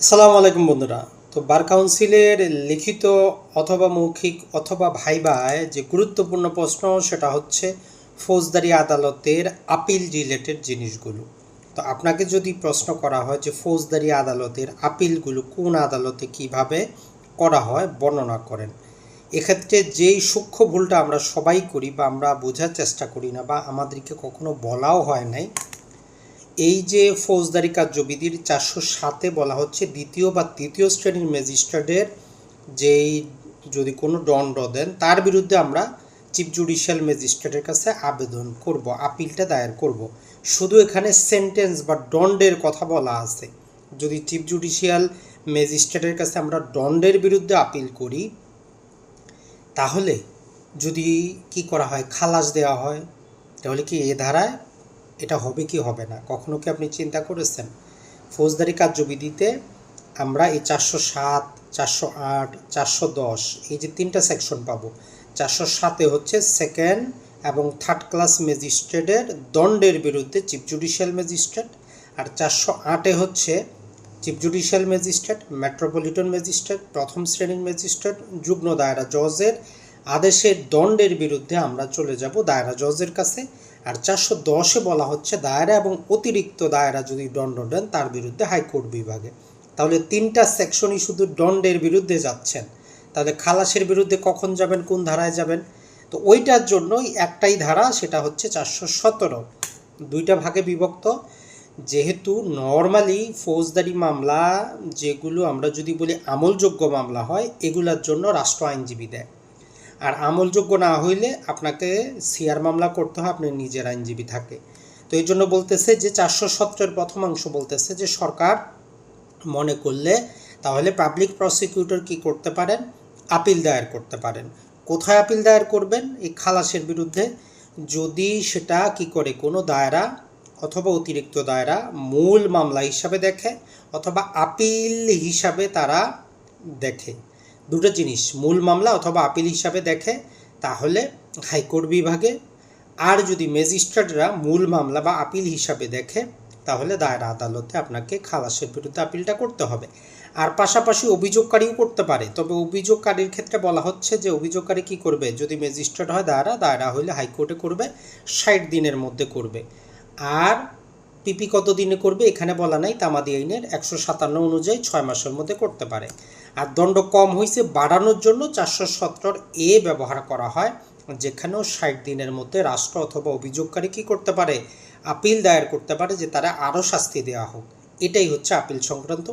আসসালামু আলাইকুম বন্ধুরা। তো বার কাউন্সিলের লিখিত অথবা মৌখিক অথবা ভাইবায় যে গুরুত্বপূর্ণ প্রশ্ন, সেটা হচ্ছে ফৌজদারি আদালতের আপিল রিলেটেড জিনিসগুলো। তো আপনাকে যদি প্রশ্ন করা হয় যে ফৌজদারি আদালতের আপিলগুলো কোন আদালতে কীভাবে করা হয়, বর্ণনা করেন। এক্ষেত্রে যেই সূক্ষ্ম ভুলটা আমরা সবাই করি বা আমরা বোঝার চেষ্টা করি না বা আমাদেরকে কখনো বলাও হয় নাই এই যে ফৌজদারি কার্যবিধির চারশো সাতে বলা হচ্ছে, দ্বিতীয় বা তৃতীয় শ্রেণির ম্যাজিস্ট্রেটের যেই যদি কোনো দণ্ড দেন, তার বিরুদ্ধে আমরা চিফ জুডিশিয়াল ম্যাজিস্ট্রেটের কাছে আবেদন করব, আপিলটা দায়ের করব। শুধু এখানে সেন্টেন্স বা দণ্ডের কথা বলা আছে। যদি চিফ জুডিশিয়াল ম্যাজিস্ট্রেটের কাছে আমরা দণ্ডের বিরুদ্ধে আপিল করি, তাহলে যদি কি করা হয়, খালাস দেওয়া হয়, তাহলে কি এ ধারায় এটা হবে কি হবে না? কখনো কি আপনি চিন্তা করেছেন? ফৌজদারি কার্যবিধিতে আমরা এই চারশো সাত, চারশো আট, চারশো দশ, এই যে তিনটা সেকশন পাবো। চারশো সাতে হচ্ছে সেকেন্ড এবং থার্ড ক্লাস ম্যাজিস্ট্রেটের দণ্ডের বিরুদ্ধে চিফ জুডিশিয়াল ম্যাজিস্ট্রেট আর চারশো আটে হচ্ছে chief judicial magistrate metropolitan magistrate প্রথম শ্রেণির ম্যাজিস্ট্রেট যুগ্ম দায়রা জজের আদেশের দণ্ডের বিরুদ্ধে আমরা চলে যাব দায়রা জজের কাছে। আর চারশো দশে বলা হচ্ছে দায়রা এবং অতিরিক্ত দায়রা যদি দণ্ড দেন, তার বিরুদ্ধে হাইকোর্ট বিভাগে। তাহলে তিনটা সেকশনই শুধু দণ্ডের বিরুদ্ধে যাচ্ছেন। তাহলে খালাসের বিরুদ্ধে কখন যাবেন, কোন ধারায় যাবেন? তো ওইটার জন্যই একটাই ধারা, সেটা হচ্ছে চারশো সতেরো। দুইটা ভাগে বিভক্ত। যেহেতু নর্মালি ফৌজদারি মামলা, যেগুলো আমরা যদি বলি আমলযোগ্য মামলা হয়, এগুলার জন্য রাষ্ট্র আইনজীবী দেয়। আর আমলযোগ্য না হইলে আপনাকে সিআর মামলা করতে হয় আপনার নিজের আইনজীবী থাকে। তো এই জন্য বলতেছে যে চারশো সতেরোর প্রথমাংশ বলতেছে যে সরকার মনে করলে তাহলে পাবলিক প্রসিকিউটর কি করতে পারেন? আপিল দায়ের করতে পারেন। কোথায় আপিল দায়ের করবেন? এই খালাসের বিরুদ্ধে। যদি সেটা কি করে? কোনো দায়রা অথবা অতিরিক্ত দায়রা মূল মামলা হিসাবে দেখে অথবা আপিল হিসাবে তারা দেখে। দুটো জিনিস, মূল মামলা অথবা আপিল হিসাবে দেখে, তাহলে হাইকোর্ট বিভাগে। আর যদি ম্যাজিস্ট্রেটরা মূল মামলা বা আপিল হিসাবে দেখে, তাহলে দায়রা আদালতে আপনাকে খালাসের বিরুদ্ধে আপিলটা করতে হবে। আর পাশাপাশি অভিযোগকারীও করতে পারে। তবে অভিযোগকারীর ক্ষেত্রে বলা হচ্ছে যে, অভিযোগকারী কি করবে? যদি ম্যাজিস্ট্রেট হয় দায়রা দায়রা হইলে হাইকোর্টে করবে, ষাট দিনের মধ্যে করবে। আর পিপি কত দিনে করবে? এখানে বলা নাই। তামাদি আইনের একশো সাতান্ন অনুযায়ী ছয় মাসের মধ্যে করতে পারে। আর দণ্ড কম হয়েছে বাড়ানোর জন্য চারশো সত্তর এ ব্যবহার করা হয়, যেখানেও ষাট দিনের মধ্যে রাষ্ট্র অথবা অভিযোগকারী কী করতে পারে, আপিল দায়ের করতে পারে যে তারা আরও শাস্তি দেওয়া হোক। এটাই হচ্ছে আপিল সংক্রান্ত